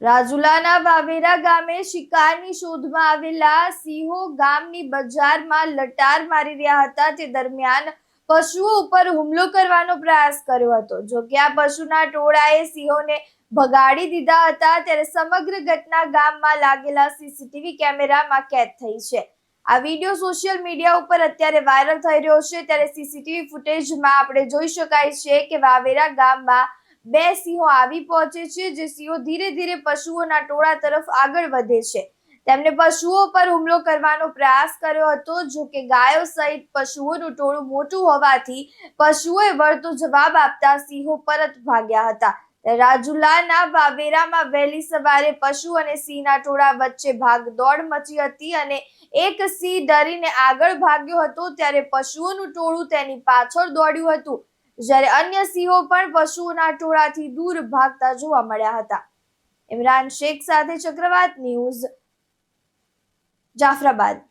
રાજુલાના વાવેરા ગામે શિકારની શોધમાં આવેલા સિંહો ગામની બજારમાં લટાર મારી રહ્યા હતા. તે દરમિયાન પશુઓ ઉપર હુમલો કરવાનો પ્રયાસ કર્યો હતો. જો કે આ પશુના ટોળાએ સિંહોને ભગાડી દીધા હતા, ત્યારે સમગ્ર ઘટના ગામમાં લાગેલા સીસીટીવી કેમેરામાં કેદ થઈ છે. આ વીડિયો સોશિયલ મીડિયા ઉપર અત્યારે વાયરલ થઈ રહ્યો છે. ત્યારે સીસીટીવી ફૂટેજમાં આપણે જોઈ શકાય છે કે વાવેરા ગામમાં બે સિંહો આવી પહોંચે છે, જે સિંહો ધીરે ધીરે પશુઓના ટોળા તરફ આગળ વધે છે. તેમણે પશુઓ પર હુમલો કરવાનો પ્રયાસ કર્યો હતો, જો કે ગાયો સહિત પશુઓનું ટોળું મોટું હોવાથી પશુઓએ વળતો જવાબ આપતા સિંહો પરત ભાગ્યા હતા. રાજુલાના વાવેરામાં વહેલી સવારે પશુ અને સિંહના ટોળા વચ્ચે ભાગદોડ મચી હતી અને એક સિંહ ડરીને આગળ ભાગ્યો હતો, ત્યારે પશુઓનું ટોળું તેની પાછળ દોડ્યું હતું. જ્યારે અન્ય સિંહો પણ પશુઓના ટોળાથી દૂર ભાગતા જોવા મળ્યા હતા. ઇમરાન શેખ સાથે ચક્રવાત ન્યૂઝ જાફરાબાદ.